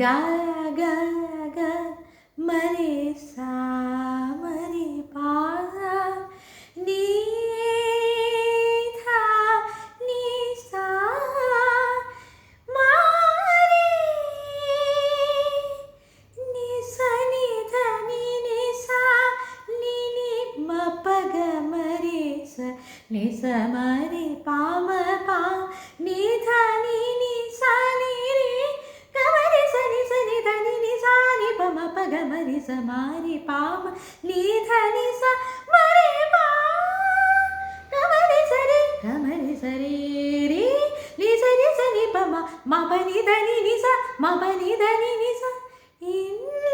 గా గా గా మరే సా మరే పా నీ థా నీ సా మారే నీ సా నీ థా నీ నీ సా నీ నీ మ పగ మరే స నీ స మరే పా మ ಸ ಮಾರಿ ಪಾಮ ಲೀ ಧನಿ ಸ ಮರೆ ಮಾ ಗಮನಿ ಸರಿ ಗಮನಿ ಸರಿ ರೀ ಲೀ ಸರಿ ಸರಿ ಪಮ ಮ ಬನಿ ಧನಿ ನಿ ಸ ಮ ಬನಿ ಧನಿ ನಿ ಸ ಇಲ್ಲ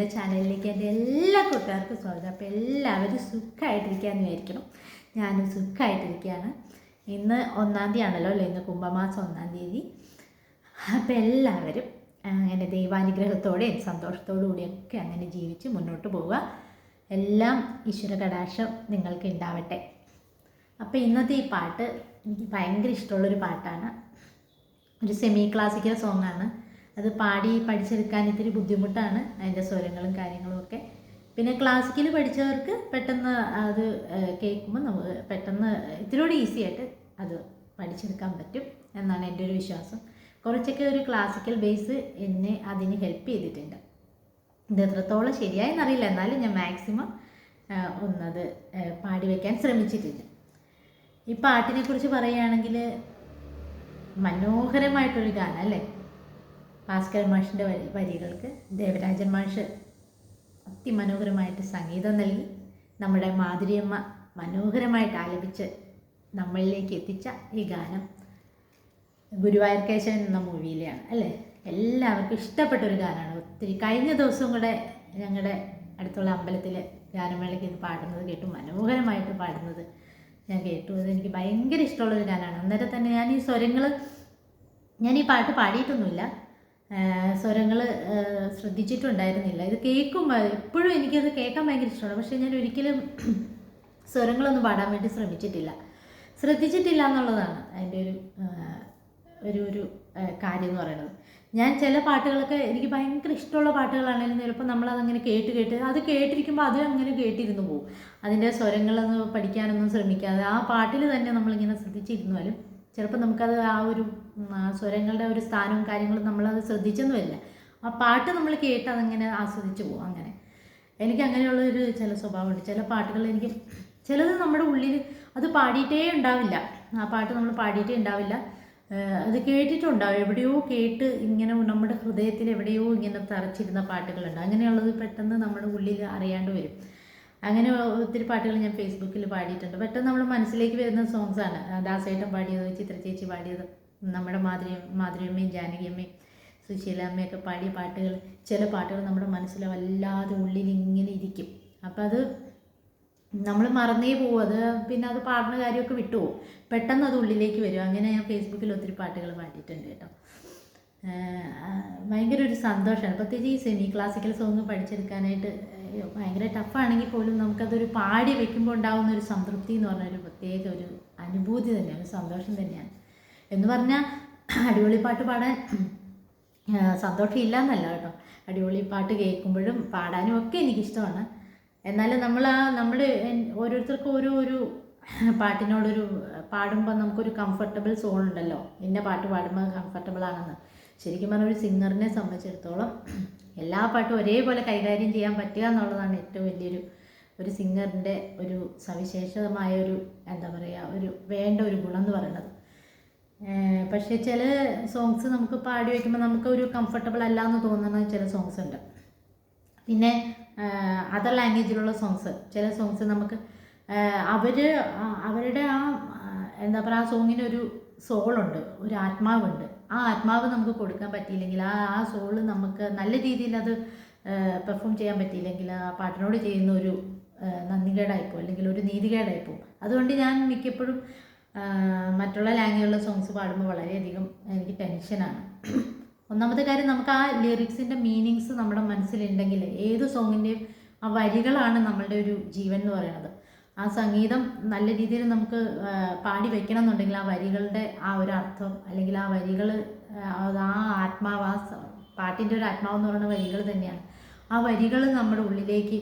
എന്റെ ചാനലിലേക്ക് എന്റെ എല്ലാ കൂട്ടുകാർക്കും സ്വാഗതം. അപ്പോൾ എല്ലാവരും സുഖമായിട്ടിരിക്കാമെന്ന് വിചാരിക്കണം ഞാനും സുഖമായിട്ടിരിക്കുകയാണ്. ഇന്ന് ഒന്നാം തീയതി ആണല്ലോ അല്ലേ? ഇന്ന് കുംഭമാസം ഒന്നാം തീയതി. അപ്പോൾ എല്ലാവരും അങ്ങനെ ദൈവാനുഗ്രഹത്തോടെയും സന്തോഷത്തോടു കൂടിയൊക്കെ അങ്ങനെ ജീവിച്ച് മുന്നോട്ട് പോവുക. എല്ലാം ഈശ്വര കടാക്ഷം നിങ്ങൾക്ക് ഉണ്ടാവട്ടെ. അപ്പോൾ ഇന്നത്തെ ഈ പാട്ട് എനിക്ക് ഭയങ്കര ഇഷ്ടമുള്ളൊരു പാട്ടാണ്. ഒരു സെമി ക്ലാസിക്കൽ സോങ്ങാണ് ആണ്. അത് പാടി പഠിച്ചെടുക്കാൻ ഇത്തിരി ബുദ്ധിമുട്ടാണ് അതിന്റെ സ്വരങ്ങളും കാര്യങ്ങളും ഒക്കെ. പിന്നെ ക്ലാസിക്കൽ പഠിച്ചവർക്ക് പെട്ടെന്ന് അത് കേൾക്കുമ്പോൾ നമുക്ക് പെട്ടെന്ന് ഇത്തിരിയോട് ഈസി ആയിട്ട് അത് പഠിച്ചെടുക്കാൻ പറ്റും എന്നാണ് എന്റെ ഒരു വിശ്വാസം. കുറച്ചൊക്കെ ഒരു ക്ലാസിക്കൽ ബേസ് എന്നെ അതിന് ഹെൽപ്പ് ചെയ്തിട്ടുണ്ട്. ഇത് എത്രത്തോളം ശരിയായെന്നറിയില്ല. എന്നാലും ഞാൻ മാക്സിമം ഒന്നത് പാടി വയ്ക്കാൻ ശ്രമിച്ചിട്ടുണ്ട്. ഈ പാട്ടിനെ കുറിച്ച് പറയുകയാണെങ്കിൽ മനോഹരമായിട്ടൊരു ഗാനം അല്ലേ ഭാസ്കരൻ മാഷിന്റെ വരി വരികൾക്ക് ദേവരാജൻ മാഷ് അതിമനോഹരമായിട്ട് സംഗീതം നൽകി. നമ്മുടെ മാധുരിയമ്മ മനോഹരമായിട്ട് ആലപിച്ച് നമ്മളിലേക്ക് എത്തിച്ച ഈ ഗാനം ഗുരുവായൂർ കേശവൻ എന്ന മൂവിയിലെയാണ് അല്ലേ? എല്ലാവർക്കും ഇഷ്ടപ്പെട്ട ഒരു ഗാനമാണ്. ഒത്തിരി കഴിഞ്ഞ ദിവസവും കൂടെ ഞങ്ങളുടെ അടുത്തുള്ള അമ്പലത്തിൽ ഗാനമേളയ്ക്ക് ഇത് പാടുന്നത് കേട്ടു. മനോഹരമായിട്ട് പാടുന്നത് ഞാൻ കേട്ടു. അത് എനിക്ക് ഭയങ്കര ഇഷ്ടമുള്ളൊരു ഗാനമാണ്. അന്നേരം തന്നെ ഞാൻ ഈ സ്വരങ്ങൾ ഞാൻ ഈ പാട്ട് പാടിയിട്ടൊന്നുമില്ല. സ്വരങ്ങൾ ശ്രദ്ധിച്ചിട്ടുണ്ടായിരുന്നില്ല. ഇത് കേൾക്കുമ്പോൾ എപ്പോഴും എനിക്കത് കേൾക്കാൻ ഭയങ്കര ഇഷ്ടമാണ്. പക്ഷേ ഞാൻ ഒരിക്കലും സ്വരങ്ങളൊന്നും പാടാൻ വേണ്ടി ശ്രമിച്ചിട്ടില്ല. ശ്രദ്ധിച്ചിട്ടില്ല എന്നുള്ളതാണ് അതിന്റെ ഒരു ഒരു ഒരു കാര്യം എന്ന് പറയുന്നത്. ഞാൻ ചില പാട്ടുകളൊക്കെ എനിക്ക് ഭയങ്കര ഇഷ്ടമുള്ള പാട്ടുകളാണെങ്കിലും ചിലപ്പോൾ നമ്മളതങ്ങനെ കേട്ട് കേട്ട് അത് കേട്ടിരിക്കുമ്പോൾ അത് അങ്ങനെ കേട്ടിരുന്നു പോകും. അതിന്റെ സ്വരങ്ങളൊന്നും പഠിക്കാനൊന്നും ശ്രമിക്കാതെ ആ പാട്ടിൽ തന്നെ നമ്മളിങ്ങനെ ശ്രദ്ധിച്ചിരുന്നാലും ചിലപ്പോൾ നമുക്കത് ആ ഒരു സ്വരങ്ങളുടെ ഒരു സ്ഥാനവും കാര്യങ്ങളും നമ്മളത് ശ്രദ്ധിച്ചൊന്നുമില്ല. ആ പാട്ട് നമ്മൾ കേട്ട് അതങ്ങനെ ആസ്വദിച്ച് പോകും അങ്ങനെ. എനിക്ക് അങ്ങനെയുള്ള ഒരു ചില സ്വഭാവമുണ്ട്. ചില പാട്ടുകൾ എനിക്ക് ചിലത് നമ്മുടെ ഉള്ളിൽ അത് പാടിയിട്ടേ ഉണ്ടാവില്ല. ആ പാട്ട് നമ്മൾ പാടിയിട്ടേ ഉണ്ടാവില്ല. അത് കേട്ടിട്ടുണ്ടാവും. എവിടെയോ കേട്ട് ഇങ്ങനെ നമ്മുടെ ഹൃദയത്തിൽ എവിടെയോ ഇങ്ങനെ തറച്ചിരുന്ന പാട്ടുകളുണ്ട്. അങ്ങനെയുള്ളത് പെട്ടെന്ന് നമ്മുടെ ഉള്ളിൽ അറിയാണ്ട് വരും. അങ്ങനെ ഒത്തിരി പാട്ടുകൾ ഞാൻ ഫേസ്ബുക്കിൽ പാടിയിട്ടുണ്ട്. പെട്ടെന്ന് നമ്മൾ മനസ്സിലേക്ക് വരുന്ന സോങ്സ് ആണ്. ദാസേട്ടൻ പാടിയത് ചിത്ര ചേച്ചി പാടിയത് നമ്മുടെ മാധുരി മാധുര്യമ്മയും ജാനകിയമ്മയും സുശീലാമ്മയൊക്കെ പാടിയ പാട്ടുകൾ ചില പാട്ടുകൾ നമ്മുടെ മനസ്സിൽ വല്ലാതെ ഉള്ളിൽ ഇങ്ങനെ ഇരിക്കും. അപ്പം അത് നമ്മൾ മറന്നേ പോകും. അത് പിന്നെ അത് പാടുന്ന കാര്യമൊക്കെ വിട്ടുപോകും. പെട്ടെന്ന് അത് ഉള്ളിലേക്ക് വരും. അങ്ങനെ ഞാൻ ഫേസ്ബുക്കിൽ ഒത്തിരി പാട്ടുകൾ പാടിയിട്ടുണ്ട് കേട്ടോ. ഭയങ്കര ഒരു സന്തോഷമാണ്. പ്രത്യേകിച്ച് ഈ സെമി ക്ലാസിക്കൽ സോങ് പഠിച്ചെടുക്കാനായിട്ട് ഭയങ്കര ടഫാണെങ്കിൽ പോലും നമുക്കതൊരു പാടി വെക്കുമ്പോൾ ഉണ്ടാകുന്ന ഒരു സംതൃപ്തി എന്ന് പറഞ്ഞ ഒരു പ്രത്യേക ഒരു അനുഭൂതി തന്നെയാണ് ഒരു സന്തോഷം തന്നെയാണ്. എന്ന് പറഞ്ഞാൽ അടിപൊളി പാട്ട് പാടാൻ സന്തോഷം ഇല്ല എന്നല്ല കേട്ടോ. അടിപൊളി പാട്ട് കേൾക്കുമ്പോഴും പാടാനും ഒക്കെ എനിക്കിഷ്ടമാണ്. എന്നാലും നമ്മൾ ആ നമ്മൾ ഓരോരുത്തർക്കും ഓരോ ഒരു പാട്ടിനോടൊരു പാടുമ്പോൾ നമുക്കൊരു കംഫർട്ടബിൾ സോൺ ഉണ്ടല്ലോ. ഇന്ന പാട്ട് പാടുമ്പോൾ കംഫർട്ടബിൾ ആണെന്ന്. ശരിക്കും പറഞ്ഞ ഒരു സിംഗറിനെ സംബന്ധിച്ചിടത്തോളം എല്ലാ പാട്ടും ഒരേപോലെ കൈകാര്യം ചെയ്യാൻ പറ്റുക എന്നുള്ളതാണ് ഏറ്റവും വലിയൊരു ഒരു സിംഗറിന്റെ ഒരു സവിശേഷമായ ഒരു എന്താ പറയുക ഒരു വേണ്ട ഒരു ഗുണം എന്ന് പറയുന്നത്. പക്ഷേ ചില സോങ്സ് നമുക്ക് പാടി വയ്ക്കുമ്പോൾ നമുക്ക് ഒരു കംഫർട്ടബിൾ അല്ല എന്ന് തോന്നുന്ന ചില സോങ്സ് ഉണ്ട്. പിന്നെ അതർ ലാംഗ്വേജിലുള്ള സോങ്സ് ചില സോങ്സ് നമുക്ക് അവർ അവരുടെ ആ എന്താ പറയുക ആ സോങ്ങിന് ഒരു സോളുണ്ട് ഒരു ആത്മാവുണ്ട്. ആ ആത്മാവ് നമുക്ക് കൊടുക്കാൻ പറ്റിയില്ലെങ്കിൽ ആ ആ സോൾ നമുക്ക് നല്ല രീതിയിൽ അത് പെർഫോം ചെയ്യാൻ പറ്റിയില്ലെങ്കിൽ ആ പാട്ടിനോട് ചെയ്യുന്ന ഒരു നന്ദികേടായിപ്പോ അല്ലെങ്കിൽ ഒരു നീതികേടായിപ്പോ. അതുകൊണ്ട് ഞാൻ മിക്കപ്പോഴും മറ്റുള്ള ലാംഗ്വേജിലുള്ള സോങ്സ് പാടുമ്പോൾ വളരെയധികം എനിക്ക് ടെൻഷനാണ് ഒന്നാമത്തെ കാര്യം നമുക്ക് ആ ലിറിക്സിന്റെ മീനിങ്സ് നമ്മുടെ മനസ്സിലുണ്ടെങ്കിൽ ഏത് സോങ്ങിന്റെയും ആ വരികളാണ് നമ്മളുടെ ഒരു ജീവൻ എന്ന് പറയുന്നത്. ആ സംഗീതം നല്ല രീതിയിൽ നമുക്ക് പാടി വെക്കണം എന്നുണ്ടെങ്കിൽ ആ വരികളുടെ ആ ഒരു അർത്ഥം അല്ലെങ്കിൽ ആ വരികൾ ആ ആത്മാവ് ആ പാട്ടിന്റെ ഒരു ആത്മാവ് എന്ന് പറയുന്ന വരികൾ തന്നെയാണ്. ആ വരികൾ നമ്മുടെ ഉള്ളിലേക്ക്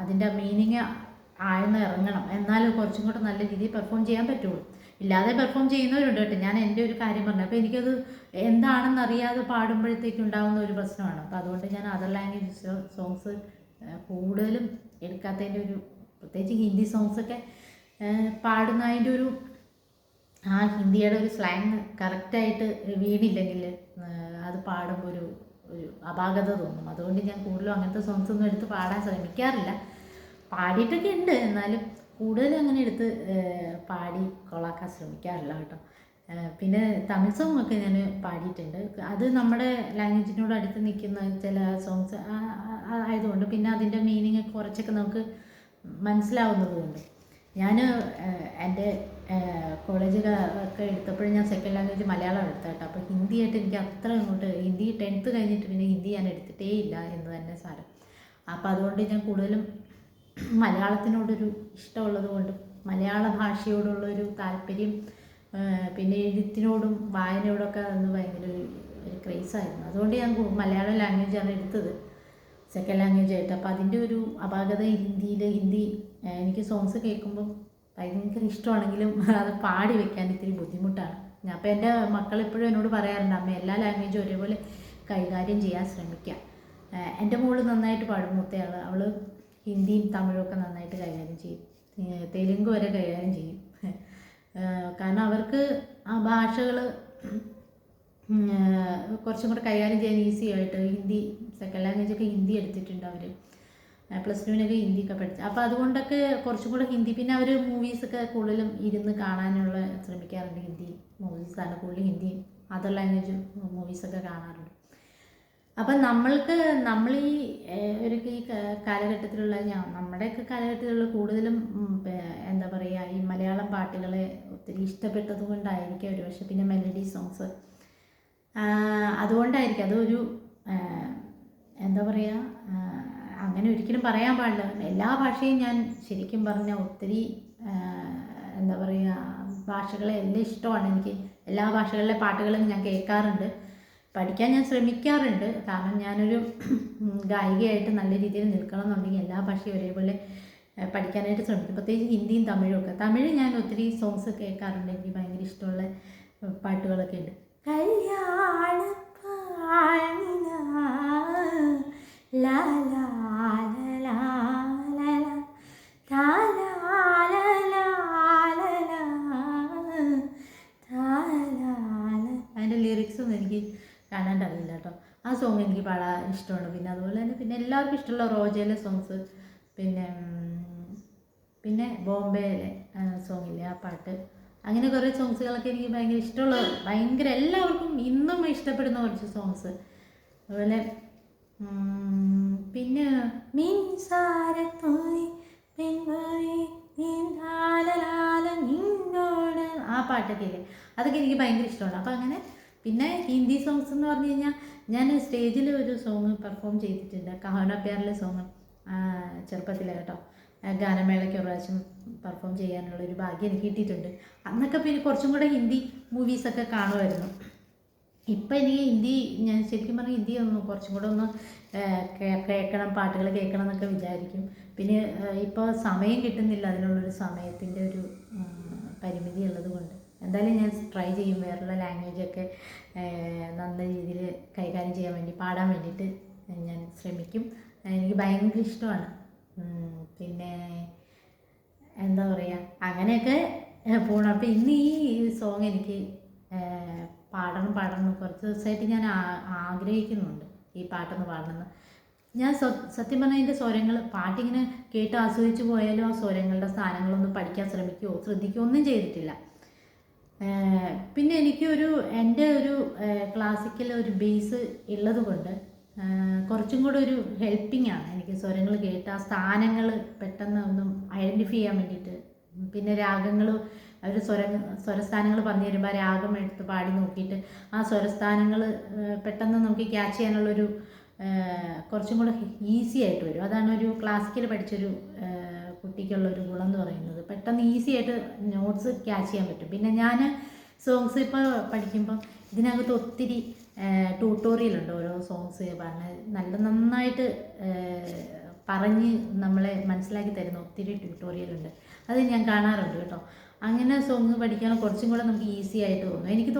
അതിന്റെ മീനിങ് ആഴ്ന്ന് ഇറങ്ങണം. എന്നാൽ കുറച്ചും കൂടെ നല്ല രീതിയിൽ പെർഫോം ചെയ്യാൻ പറ്റുള്ളൂ. ഇല്ലാതെ പെർഫോം ചെയ്യുന്നവരുണ്ട് കേട്ടോ. ഞാൻ എന്റെ ഒരു കാര്യം പറഞ്ഞു. അപ്പോൾ എനിക്കത് എന്താണെന്ന് അറിയാതെ പാടുമ്പോഴത്തേക്ക് ഉണ്ടാകുന്ന ഒരു പ്രശ്നമാണ്. അപ്പോൾ അതുകൊണ്ട് ഞാൻ അതർ ലാംഗ്വേജ് സോങ്സ് കൂടുതലും എടുക്കാത്തതിന്റെ ഒരു പ്രത്യേകിച്ച് ഹിന്ദി സോങ്സൊക്കെ പാടുന്നതിന്റെ ഒരു ആ ഹിന്ദിയുടെ ഒരു സ്ലാങ് കറക്റ്റായിട്ട് വീണില്ലെങ്കിൽ അത് പാടുമ്പോൾ ഒരു ഒരു അപാകത തോന്നും. അതുകൊണ്ട് ഞാൻ കൂടുതലും അങ്ങനത്തെ സോങ്സ് ഒന്നും എടുത്ത് പാടാൻ ശ്രമിക്കാറില്ല. പാടിയിട്ടൊക്കെ ഉണ്ട്. എന്നാലും കൂടുതലും അങ്ങനെ എടുത്ത് പാടി കൊളാക്കാൻ ശ്രമിക്കാറില്ല കേട്ടോ. പിന്നെ തമിഴ് സോങ് ഒക്കെ ഞാൻ പാടിയിട്ടുണ്ട്. അത് നമ്മുടെ ലാംഗ്വേജിനോട് അടുത്ത് നിൽക്കുന്ന ചില സോങ്സ് ആയതുകൊണ്ട് പിന്നെ അതിന്റെ മീനിങ് കുറച്ചൊക്കെ നമുക്ക് മനസ്സിലാവുന്നതുകൊണ്ട് ഞാൻ എന്റെ കോളേജ് ഒക്കെ എടുത്തപ്പോഴും ഞാൻ സെക്കൻഡ് ലാംഗ്വേജ് മലയാളം എടുത്ത കേട്ടോ. അപ്പോൾ ഹിന്ദിയായിട്ട് എനിക്ക് അത്ര അങ്ങോട്ട് ഹിന്ദി ടെൻത്ത് കഴിഞ്ഞിട്ട് പിന്നെ ഹിന്ദി ഞാൻ എടുത്തിട്ടേ ഇല്ല എന്ന് തന്നെ സാരം. അപ്പോൾ അതുകൊണ്ട് ഞാൻ കൂടുതലും മലയാളത്തിനോടൊരു ഇഷ്ടമുള്ളത് കൊണ്ട് മലയാള ഭാഷയോടുള്ളൊരു താല്പര്യം പിന്നെ എഴുത്തിനോടും വായനയോടൊക്കെ അന്ന് ഭയങ്കര ഒരു ക്രേസായിരുന്നു അതുകൊണ്ട് ഞാൻ മലയാളം ലാംഗ്വേജാണ് എടുത്തത്. സെക്കൻഡ് ലാംഗ്വേജ് ആയിട്ട്. അപ്പോൾ അതിന്റെ ഒരു അപാകത ഹിന്ദിയിൽ ഹിന്ദി എനിക്ക് സോങ്സ് കേൾക്കുമ്പം ഭയങ്കര ഇഷ്ടമാണെങ്കിലും അത് പാടി വെക്കാൻ ഇത്തിരി ബുദ്ധിമുട്ടാണ്. ഞാൻ അപ്പോൾ എന്റെ മക്കൾ എപ്പോഴും എന്നോട് പറയാറുണ്ട് അമ്മ എല്ലാ ലാംഗ്വേജും ഒരേപോലെ കൈകാര്യം ചെയ്യാൻ ശ്രമിക്കാം. എന്റെ മോൾ നന്നായിട്ട് പാടും മൂത്തയാൾ അവൾ ഹിന്ദിയും തമിഴും ഒക്കെ നന്നായിട്ട് കൈകാര്യം ചെയ്യും. തെലുങ്ക് വരെ കൈകാര്യം ചെയ്യും. കാരണം അവർക്ക് ആ ഭാഷകൾ കുറച്ചും കൂടെ കൈകാര്യം ചെയ്യാൻ ഈസി ആയിട്ട് ഹിന്ദി സെക്കൻഡ് ലാംഗ്വേജ് ഒക്കെ ഹിന്ദി എടുത്തിട്ടുണ്ട് അവർ പ്ലസ് ടുവിനൊക്കെ ഹിന്ദിയൊക്കെ പഠിച്ചു. അപ്പോൾ അതുകൊണ്ടൊക്കെ കുറച്ചും കൂടെ ഹിന്ദി പിന്നെ അവർ മൂവീസൊക്കെ കൂടുതലും ഇരുന്ന് കാണാനുള്ള ശ്രമിക്കാറുണ്ട് ഹിന്ദി മൂവീസാണ് കൂടുതൽ ഹിന്ദി അതർ ലാംഗ്വേജ് മൂവീസൊക്കെ കാണാറുണ്ട്. അപ്പം നമ്മൾക്ക് നമ്മൾ ഈ ഒരു ഈ കാലഘട്ടത്തിലുള്ള ഞാൻ നമ്മുടെയൊക്കെ കാലഘട്ടത്തിലുള്ള കൂടുതലും എന്താ പറയുക ഈ മലയാളം പാട്ടുകളെ ഒത്തിരി ഇഷ്ടപ്പെട്ടത് കൊണ്ടായിരിക്കും ഒരു പക്ഷേ പിന്നെ മെലഡി സോങ്സ് അതുകൊണ്ടായിരിക്കും. അതൊരു എന്താ പറയുക അങ്ങനെ ഒരിക്കലും പറയാൻ പാടില്ല. എല്ലാ ഭാഷയും ഞാൻ ശരിക്കും പറഞ്ഞാൽ ഒത്തിരി എന്താ പറയുക ഭാഷകളെ എല്ലാം ഇഷ്ടമാണ് എനിക്ക്. എല്ലാ ഭാഷകളിലെ പാട്ടുകളും ഞാൻ കേൾക്കാറുണ്ട്. പഠിക്കാൻ ഞാൻ ശ്രമിക്കാറുണ്ട്. കാരണം ഞാനൊരു ഗായികയായിട്ട് നല്ല രീതിയിൽ നിൽക്കണം എന്നുണ്ടെങ്കിൽ എല്ലാ ഭാഷയും ഒരേപോലെ പഠിക്കാനായിട്ട് ശ്രമിക്കും. പ്രത്യേകിച്ച് ഹിന്ദിയും തമിഴും ഒക്കെ. തമിഴ് ഞാൻ ഒത്തിരി സോങ്സ് കേൾക്കാറുണ്ട്. എനിക്ക് ഭയങ്കര ഇഷ്ടമുള്ള പാട്ടുകളൊക്കെ ഉണ്ട്. അതിന്റെ ലിറിക്സൊന്നും എനിക്ക് കാണാൻ അറിയില്ല കേട്ടോ. ആ സോങ് എനിക്ക് പാടാൻ ഇഷ്ടമാണ്. പിന്നെ അതുപോലെ തന്നെ പിന്നെ എല്ലാവർക്കും ഇഷ്ടമുള്ള റോജയിലെ സോങ്സ് പിന്നെ പിന്നെ ബോംബെയിലെ സോങ്ങില്ലേ ആ പാട്ട്. അങ്ങനെ കുറേ സോങ്സുകളൊക്കെ എനിക്ക് ഭയങ്കര ഇഷ്ടമുള്ള ഭയങ്കര എല്ലാവർക്കും ഇന്നും ഇഷ്ടപ്പെടുന്ന കുറച്ച് സോങ്സ് അതുപോലെ പിന്നെ മിൻസാരത്തോയി ആ പാട്ടൊക്കെ ഇല്ലേ അതൊക്കെ എനിക്ക് ഭയങ്കര ഇഷ്ടമാണ്. അപ്പോൾ അങ്ങനെ പിന്നെ ഹിന്ദി സോങ്സ് എന്ന് പറഞ്ഞു കഴിഞ്ഞാൽ ഞാൻ സ്റ്റേജിൽ ഒരു സോങ് പെർഫോം ചെയ്തിട്ടുണ്ട്. കഹോന പ്യാറിലെ സോങ് ചെറുപ്പത്തിലെ കേട്ടോ ഗാനമേളയ്ക്ക് പ്രാവശ്യം. പെർഫോം ചെയ്യാനുള്ള ഒരു ഭാഗ്യം എനിക്ക് കിട്ടിയിട്ടുണ്ട്. അന്നൊക്കെ പിന്നെ കുറച്ചും കൂടെ ഹിന്ദി മൂവീസൊക്കെ കാണുമായിരുന്നു. ഇപ്പം എനിക്ക് ഹിന്ദി ഞാൻ ശരിക്കും പറഞ്ഞാൽ ഹിന്ദി ഒന്ന് കുറച്ചും കൂടെ ഒന്ന് കേൾക്കണം പാട്ടുകൾ കേൾക്കണം എന്നൊക്കെ വിചാരിക്കും. പിന്നെ ഇപ്പോൾ സമയം കിട്ടുന്നില്ല അതിനുള്ളൊരു സമയത്തിന്റെ ഒരു പരിമിതി ഉള്ളത് കൊണ്ട്. എന്തായാലും ഞാൻ ട്രൈ ചെയ്യും വേറെയുള്ള ലാംഗ്വേജൊക്കെ നല്ല രീതിയിൽ കൈകാര്യം ചെയ്യാൻ വേണ്ടി പാടാൻ വേണ്ടിയിട്ട് ഞാൻ ശ്രമിക്കും. എനിക്ക് ഭയങ്കര ഇഷ്ടമാണ്. പിന്നെ അങ്ങനെയൊക്കെ പോകണം അപ്പോൾ ഇന്ന് ഈ സോങ് എനിക്ക് പാടണം പാടണം കുറച്ച് ദിവസമായിട്ട് ഞാൻ ആഗ്രഹിക്കുന്നുണ്ട് ഈ പാട്ടൊന്ന് പാടണമെന്ന് ഞാൻ സത്യം പറഞ്ഞാൽ എന്റെ സ്വരങ്ങൾ പാട്ടിങ്ങനെ കേട്ട് ആസ്വദിച്ച് പോയാലും ആ സ്വരങ്ങളുടെ സ്ഥാനങ്ങളൊന്നും പഠിക്കാൻ ശ്രമിക്കുകയോ ശ്രദ്ധിക്കുകയോ ഒന്നും ചെയ്തിട്ടില്ല. പിന്നെ എനിക്കൊരു എന്റെ ഒരു ക്ലാസിക്കൽ ഒരു ബേസ് ഉള്ളത് കൊണ്ട് കുറച്ചും കൂടെ ഒരു ഹെൽപ്പിംഗ് ആണ്. എനിക്ക് സ്വരങ്ങൾ കേട്ട് ആ സ്ഥാനങ്ങൾ പെട്ടെന്ന് ഒന്നും ഐഡന്റിഫൈ ചെയ്യാൻ വേണ്ടിയിട്ട്. പിന്നെ രാഗങ്ങൾ അവർ സ്വര സ്വരസ്ഥാനങ്ങൾ പറഞ്ഞു തരുമ്പോൾ രാഗം എടുത്ത് പാടി നോക്കിയിട്ട് ആ സ്വരസ്ഥാനങ്ങൾ പെട്ടെന്ന് നമുക്ക് ക്യാച്ച് ചെയ്യാനുള്ളൊരു കുറച്ചും കൂടെ ഈസി ആയിട്ട് വരും. അതാണ് ഒരു ക്ലാസിക്കൽ പഠിച്ചൊരു കുട്ടിക്കുള്ള ഒരു ഗുണം എന്ന് പറയുന്നത്. പെട്ടെന്ന് ഈസി ആയിട്ട് നോട്ട്സ് ക്യാച്ച് ചെയ്യാൻ പറ്റും. പിന്നെ ഞാൻ സോങ്സ് ഇപ്പോൾ പഠിക്കുമ്പം ഇതിനകത്ത് ഒത്തിരി ട്യൂട്ടോറിയൽ ഉണ്ട്. ഓരോ സോങ്സ് പറഞ്ഞ് നല്ല നന്നായിട്ട് പറഞ്ഞ് നമ്മളെ മനസ്സിലാക്കി തരുന്ന ഒത്തിരി ട്യൂട്ടോറിയൽ ഉണ്ട്. അത് ഞാൻ കാണാറുണ്ട് കേട്ടോ. അങ്ങനെ സോങ് പഠിക്കാൻ കുറച്ചും കൂടെ നമുക്ക് ഈസി ആയിട്ട് തോന്നും. എനിക്ക്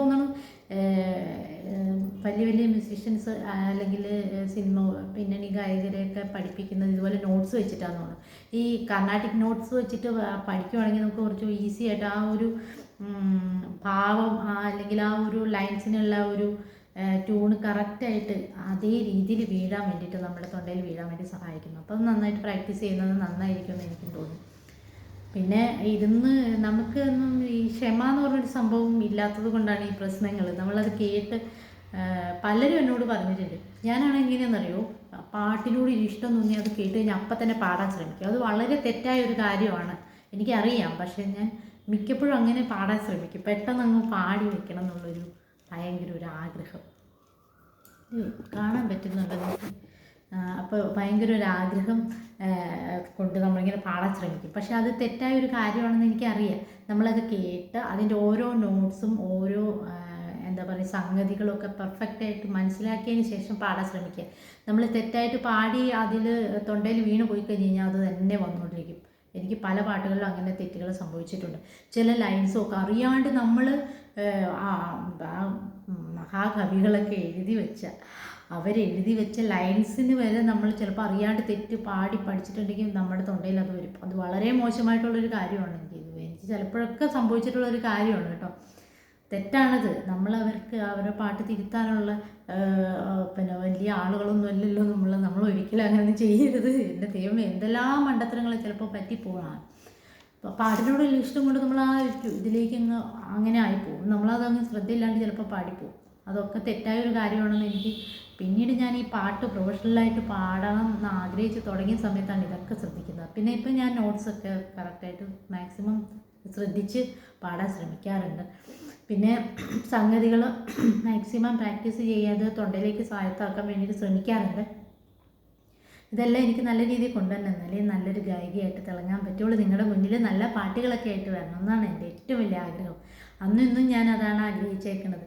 ഏഹ്, വലിയ വലിയ മ്യൂസീഷ്യൻസ് അല്ലെങ്കിൽ സിനിമ പിന്നണി ഗായകരെയൊക്കെ പഠിപ്പിക്കുന്നത് ഇതുപോലെ നോട്ട്സ് വെച്ചിട്ടാന്ന് തോന്നുന്നു. ഈ കർണാട്ടിക് നോട്ട്സ് വെച്ചിട്ട് പഠിക്കുവാണെങ്കിൽ നമുക്ക് കുറച്ച് ഈസി ആയിട്ട് ആ ഒരു ഭാവം അല്ലെങ്കിൽ ആ ഒരു ലൈൻസിനുള്ള ഒരു ട്യൂണ് കറക്റ്റായിട്ട് അതേ രീതിയിൽ വീഴാൻ വേണ്ടിയിട്ട് നമ്മുടെ തൊണ്ടയിൽ വീഴാൻ വേണ്ടി സഹായിക്കുന്നു. അപ്പോൾ നന്നായിട്ട് പ്രാക്ടീസ് ചെയ്യുന്നത് നന്നായിരിക്കും എന്ന് എനിക്കും തോന്നുന്നു പിന്നെ ഇരുന്ന് നമുക്ക് ഒന്നും ഈ ക്ഷമ എന്ന് പറഞ്ഞൊരു സംഭവം ഇല്ലാത്തത് കൊണ്ടാണ് ഈ പ്രശ്നങ്ങൾ നമ്മളത് കേട്ട് പലരും എന്നോട് പറഞ്ഞിട്ടുണ്ട്. ഞാനാണ് എങ്ങനെയാണെന്നറിയോ പാട്ടിനോട് ഒരു ഇഷ്ടം തോന്നി അത് കേട്ട് കഴിഞ്ഞാൽ അപ്പം തന്നെ പാടാൻ ശ്രമിക്കും. അത് വളരെ തെറ്റായ ഒരു കാര്യമാണ്. എനിക്കറിയാം. പക്ഷേ ഞാൻ മിക്കപ്പോഴും അങ്ങനെ പാടാൻ ശ്രമിക്കും. പെട്ടെന്ന് അങ്ങ് പാടി വെക്കണം എന്നുള്ളൊരു ഭയങ്കര ഒരു ആഗ്രഹം കാണാൻ പറ്റുന്നുണ്ടെന്ന് അപ്പോൾ ഭയങ്കര ഒരു ആഗ്രഹം കൊണ്ട് നമ്മളിങ്ങനെ പാടാൻ ശ്രമിക്കും. പക്ഷെ അത് തെറ്റായ ഒരു കാര്യമാണെന്ന് എനിക്കറിയാം. നമ്മളത് കേട്ട് അതിന്റെ ഓരോ നോട്ട്സും ഓരോ എന്താ പറയുക സംഗതികളൊക്കെ പെർഫെക്റ്റായിട്ട് മനസ്സിലാക്കിയതിന് ശേഷം പാടാൻ ശ്രമിക്കുക. നമ്മൾ തെറ്റായിട്ട് പാടി അതിൽ തൊണ്ടയിൽ വീണ് പോയി കഴിഞ്ഞ് കഴിഞ്ഞാൽ അത് തന്നെ വന്നുകൊണ്ടിരിക്കും. എനിക്ക് പല പാട്ടുകളിലും അങ്ങനെ തെറ്റുകൾ സംഭവിച്ചിട്ടുണ്ട്. ചില ലൈൻസൊക്കെ അറിയാണ്ട് നമ്മൾ ആ മഹാകവികളൊക്കെ എഴുതി വെച്ച അവരെഴുതി വെച്ച ലൈൻസിന് വരെ നമ്മൾ ചിലപ്പോൾ അറിയാണ്ട് തെറ്റ് പാടി പഠിച്ചിട്ടുണ്ടെങ്കിൽ നമ്മുടെ തൊണ്ടയിൽ അത് വരും. അത് വളരെ മോശമായിട്ടുള്ളൊരു കാര്യമാണ് എനിക്ക് ഇത് എനിക്ക് ചിലപ്പോഴൊക്കെ സംഭവിച്ചിട്ടുള്ളൊരു കാര്യമാണ് കേട്ടോ. തെറ്റാണത്. നമ്മൾ അവർക്ക് അവരുടെ പാട്ട് തിരുത്താനുള്ള പിന്നെ വലിയ ആളുകളൊന്നും അല്ലല്ലോ നമ്മൾ. നമ്മൾ ഒരിക്കലും അങ്ങനെ ചെയ്യരുത്. എന്റെ ദൈവം എന്തെല്ലാം മണ്ടത്തരങ്ങൾ ചിലപ്പോൾ പറ്റിപ്പോകാം അപ്പോൾ പാട്ടിനോടുള്ള ഇഷ്ടം കൊണ്ട് നമ്മൾ ആ ഇതിലേക്ക് അങ്ങ് അങ്ങനെ ആയിപ്പോവും. നമ്മളതങ്ങ് ശ്രദ്ധയില്ലാണ്ട് ചിലപ്പോൾ പാടിപ്പോവും. അതൊക്കെ തെറ്റായ ഒരു കാര്യമാണെന്ന് എനിക്ക് പിന്നീട് ഞാൻ ഈ പാട്ട് പ്രൊഫഷണലായിട്ട് പാടണം എന്ന് ആഗ്രഹിച്ച് തുടങ്ങിയ സമയത്താണ് ഇതൊക്കെ ശ്രദ്ധിക്കുന്നത്. പിന്നെ ഇപ്പം ഞാൻ നോട്ട്സൊക്കെ കറക്റ്റായിട്ട് മാക്സിമം ശ്രദ്ധിച്ച് പാടാൻ ശ്രമിക്കാറുണ്ട്. പിന്നെ സംഗതികൾ മാക്സിമം പ്രാക്ടീസ് ചെയ്യാതെ തൊണ്ടയിലേക്ക് സ്വായത്താക്കാൻ വേണ്ടിയിട്ട് ശ്രമിക്കാറുണ്ട്. ഇതെല്ലാം എനിക്ക് നല്ല രീതിയിൽ കൊണ്ടുവരണം എന്നാലേ നല്ലൊരു ഗായികയായിട്ട് തിളങ്ങാൻ പറ്റുള്ളൂ. നിങ്ങളുടെ മുന്നിൽ നല്ല പാട്ടുകളൊക്കെ ആയിട്ട് വരണം. എന്നാണ് എന്റെ ഏറ്റവും വലിയ ആഗ്രഹം. അന്നും ഇന്നും ഞാൻ അതാണ് ആഗ്രഹിച്ചേക്കുന്നത്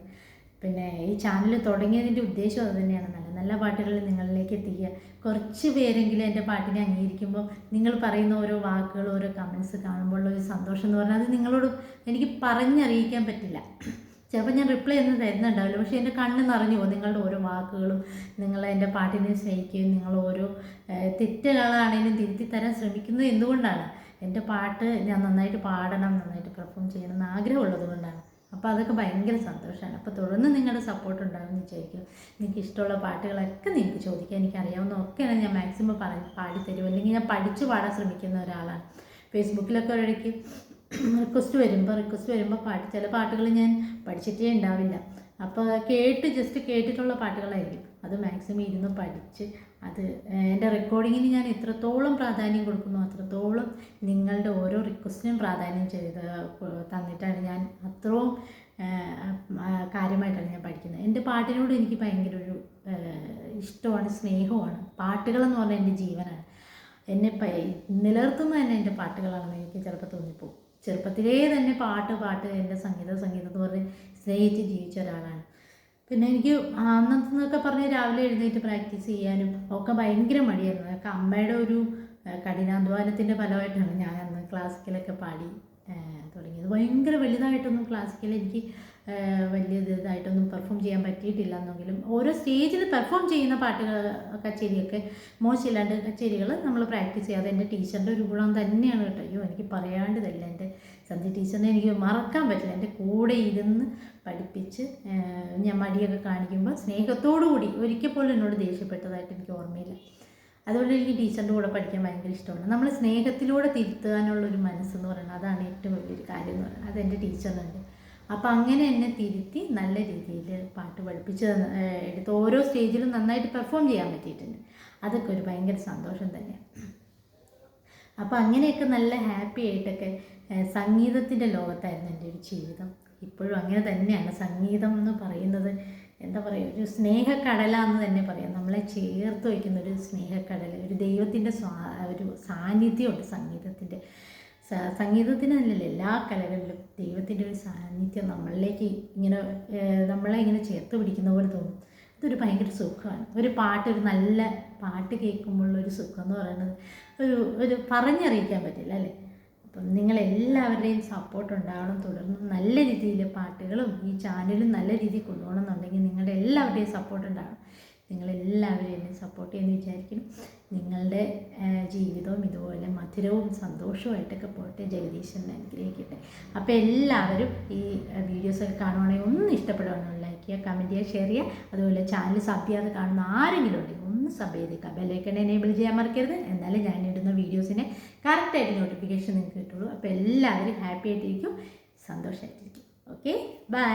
പിന്നെ ഈ ചാനൽ തുടങ്ങിയതിന്റെ ഉദ്ദേശം അത് തന്നെയാണ്. നല്ല നല്ല പാട്ടുകൾ നിങ്ങളിലേക്ക് എത്തിക്കുക. കുറച്ച് പേരെങ്കിലും എന്റെ പാട്ടിനെ അംഗീകരിക്കുമ്പോൾ നിങ്ങൾ പറയുന്ന ഓരോ വാക്കുകൾ ഓരോ കമൻസ് കാണുമ്പോൾ ഉള്ള ഒരു സന്തോഷം എന്ന് പറഞ്ഞാൽ അത് നിങ്ങളോട് എനിക്ക് പറഞ്ഞറിയിക്കാൻ പറ്റില്ല. ചിലപ്പോൾ ഞാൻ റിപ്ലൈ ഒന്നും തരുന്നുണ്ടാവില്ല. പക്ഷേ എന്റെ കണ്ണ് നിറഞ്ഞു പോകും. നിങ്ങളുടെ ഓരോ വാക്കുകളും നിങ്ങൾ എന്റെ പാട്ടിനെ സ്നേഹിക്കുകയും നിങ്ങൾ ഓരോ തെറ്റുകളാണെങ്കിലും തിരുത്തി തരാൻ ശ്രമിക്കുന്നത് എന്തുകൊണ്ടാണ്? എന്റെ പാട്ട് ഞാൻ നന്നായിട്ട് പാടണം നന്നായിട്ട് പെർഫോം ചെയ്യണം എന്ന് ആഗ്രഹമുള്ളത് കൊണ്ടാണ്. അപ്പോൾ അതൊക്കെ ഭയങ്കര സന്തോഷമാണ് അപ്പോൾ തുടർന്ന് നിങ്ങളുടെ സപ്പോർട്ട് ഉണ്ടാകുമെന്ന് വിചാരിക്കും നിങ്ങൾക്ക് ഇഷ്ടമുള്ള പാട്ടുകളൊക്കെ നിങ്ങൾക്ക് ചോദിക്കാം. എനിക്കറിയാവുന്ന ഒക്കെയാണ് ഞാൻ മാക്സിമം പറഞ്ഞ് പാടിത്തരും. അല്ലെങ്കിൽ ഞാൻ പഠിച്ചു പാടാൻ ശ്രമിക്കുന്ന ഒരാളാണ്. ഫേസ്ബുക്കിലൊക്കെ ഒരിടയ്ക്ക് റിക്വസ്റ്റ് വരുമ്പോൾ റിക്വസ്റ്റ് വരുമ്പോൾ പാട്ട് ചില പാട്ടുകൾ ഞാൻ പഠിച്ചിട്ടേ ഉണ്ടാവില്ല. അപ്പോൾ കേട്ട് ജസ്റ്റ് കേട്ടിട്ടുള്ള പാട്ടുകളായിരിക്കും. അത് മാക്സിമം ഇരുന്ന് പഠിച്ച് അത് എന്റെ റെക്കോർഡിങ്ങിന് ഞാൻ എത്രത്തോളം പ്രാധാന്യം കൊടുക്കുന്നു അത്രത്തോളം നിങ്ങളുടെ ഓരോ റിക്വസ്റ്റിനും പ്രാധാന്യം ചെയ്ത് തന്നിട്ടാണ് ഞാൻ അത്രയും കാര്യമായിട്ടാണ് ഞാൻ പഠിക്കുന്നത്. എന്റെ പാട്ടിനോട് എനിക്ക് ഭയങ്കര ഒരു ഇഷ്ടമാണ് സ്നേഹമാണ് പാട്ടുകളെന്ന് പറഞ്ഞാൽ എന്റെ ജീവനാണ്. എന്നെ നിലനിർത്തുന്നത് തന്നെ എന്റെ പാട്ടുകളാണെന്ന് എനിക്ക് ചിലപ്പോൾ തോന്നിപ്പോകും. ചെറുപ്പത്തിലേ തന്നെ പാട്ട് പാട്ട് എന്റെ സംഗീത സംഗീതം എന്ന് പറഞ്ഞ് സ്നേഹിച്ച് ജീവിച്ച ഒരാളാണ്. പിന്നെ എനിക്ക് അന്നത്തെന്നൊക്കെ പറഞ്ഞ് രാവിലെ എഴുന്നേറ്റ് പ്രാക്ടീസ് ചെയ്യാനും ഒക്കെ ഭയങ്കര മടിയായിരുന്നു. അതൊക്കെ അമ്മയുടെ ഒരു കഠിനാധ്വാനത്തിന്റെ ഫലമായിട്ടാണ് ഞാൻ അന്ന് ക്ലാസിക്കലൊക്കെ പാടി തുടങ്ങിയത്. ഭയങ്കര വലുതായിട്ടൊന്നും ക്ലാസിക്കൽ എനിക്ക് വലിയ ഇതായിട്ടൊന്നും പെർഫോം ചെയ്യാൻ പറ്റിയിട്ടില്ല എന്നെങ്കിലും ഓരോ സ്റ്റേജിൽ പെർഫോം ചെയ്യുന്ന പാട്ടുകൾ കച്ചേരിയൊക്കെ മോശമില്ലാണ്ട് കച്ചേരികൾ നമ്മൾ പ്രാക്ടീസ് ചെയ്യാതെ എന്റെ ടീച്ചറിന്റെ ഒരു ഗുണം തന്നെയാണ് കേട്ടോ. അയ്യോ എനിക്ക് പറയാണ്ടതല്ല എന്റെ സന്ധ്യ ടീച്ചറിനെ എനിക്ക് മറക്കാൻ പറ്റില്ല. എന്റെ കൂടെ ഇരുന്ന് പഠിപ്പിച്ച് ഞാൻ മടിയൊക്കെ കാണിക്കുമ്പോൾ സ്നേഹത്തോടു കൂടി ഒരിക്കൽ പോലും എന്നോട് ദേഷ്യപ്പെട്ടതായിട്ട് എനിക്ക് ഓർമ്മയില്ല. അതുകൊണ്ട് എനിക്ക് ടീച്ചറിന്റെ കൂടെ പഠിക്കാൻ ഭയങ്കര ഇഷ്ടമാണ്. നമ്മൾ സ്നേഹത്തിലൂടെ തിരുത്താനുള്ളൊരു മനസ്സെന്ന് പറയുന്നത് അതാണ് ഏറ്റവും വലിയൊരു കാര്യം എന്ന് പറയുന്നത്. അതെന്റെ ടീച്ചറിനുണ്ട്. അപ്പോൾ അങ്ങനെ എന്നെ തിരുത്തി നല്ല രീതിയിൽ പാട്ട് പഠിപ്പിച്ച് എടുത്ത് ഓരോ സ്റ്റേജിലും നന്നായിട്ട് പെർഫോം ചെയ്യാൻ പറ്റിയിട്ടുണ്ട്. അതൊക്കെ ഒരു ഭയങ്കര സന്തോഷം തന്നെയാണ് അപ്പോൾ അങ്ങനെയൊക്കെ നല്ല ഹാപ്പി ആയിട്ടൊക്കെ സംഗീതത്തിന്റെ ലോകത്തായിരുന്നു എന്റെ ഒരു ജീവിതം. ഇപ്പോഴും അങ്ങനെ തന്നെയാണ് സംഗീതം എന്ന് പറയുന്നത് എന്താ പറയുക ഒരു സ്നേഹക്കടല എന്ന് തന്നെ പറയാം. നമ്മളെ ചേർത്ത് വയ്ക്കുന്ന ഒരു സ്നേഹക്കടൽ ഒരു ദൈവത്തിന്റെ സ്വാ ഒരു സാന്നിധ്യമുണ്ട് സംഗീതത്തിന്റെ. സംഗീതത്തിനല്ലല്ലോ എല്ലാ കലകളിലും ദൈവത്തിന്റെ ഒരു സാന്നിധ്യം നമ്മളിലേക്ക് ഇങ്ങനെ നമ്മളെ ഇങ്ങനെ ചേർത്ത് പിടിക്കുന്ന പോലെ തോന്നും. ഇതൊരു ഭയങ്കര സുഖമാണ്. ഒരു പാട്ട് ഒരു നല്ല പാട്ട് കേൾക്കുമ്പോഴുള്ള ഒരു സുഖം എന്ന് പറയുന്നത് ഒരു ഒരു പറഞ്ഞറിയിക്കാൻ പറ്റില്ല അല്ലേ? അപ്പം നിങ്ങളെല്ലാവരുടെയും സപ്പോർട്ട് ഉണ്ടാവണം. തുടർന്ന് നല്ല രീതിയിൽ പാട്ടുകളും ഈ ചാനലും നല്ല രീതിയിൽ കൊണ്ടുപോകണം എന്നുണ്ടെങ്കിൽ നിങ്ങളുടെ എല്ലാവരുടെയും സപ്പോർട്ട് ഉണ്ടാവണം. നിങ്ങളെല്ലാവരും എന്നെ സപ്പോർട്ട് ചെയ്യുമെന്ന് വിചാരിക്കുന്നു. നിങ്ങളുടെ ജീവിതവും ഇതുപോലെ മധുരവും സന്തോഷവുമായിട്ടൊക്കെ പോട്ടെ ജഗദീശൻ അനുഗ്രഹിക്കട്ടെ. അപ്പോൾ എല്ലാവരും ഈ വീഡിയോസൊക്കെ കാണുവാണെങ്കിൽ ഒന്ന് ഇഷ്ടപ്പെടുവാണെങ്കിൽ ലൈക്ക് ചെയ്യുക കമന്റ് ചെയ്യുക ഷെയർ ചെയ്യുക. അതുപോലെ ചാനൽ സബ് ചെയ്യാതെ കാണുന്ന ആരെങ്കിലും ഉണ്ടെങ്കിൽ ഒന്ന് സബ് ചെയ്തേക്കുക. ബെല്ലൈക്കൺ എനേബിൾ ചെയ്യാൻ മറക്കരുത്. എന്നാലും ഞാൻ ഇടുന്ന വീഡിയോസിനെ കറക്റ്റായിട്ട് നോട്ടിഫിക്കേഷൻ നിങ്ങൾക്ക് കിട്ടുള്ളൂ. അപ്പോൾ എല്ലാവരും ഹാപ്പി ആയിട്ടിരിക്കും സന്തോഷമായിട്ടിരിക്കും ഓക്കെ ബൈ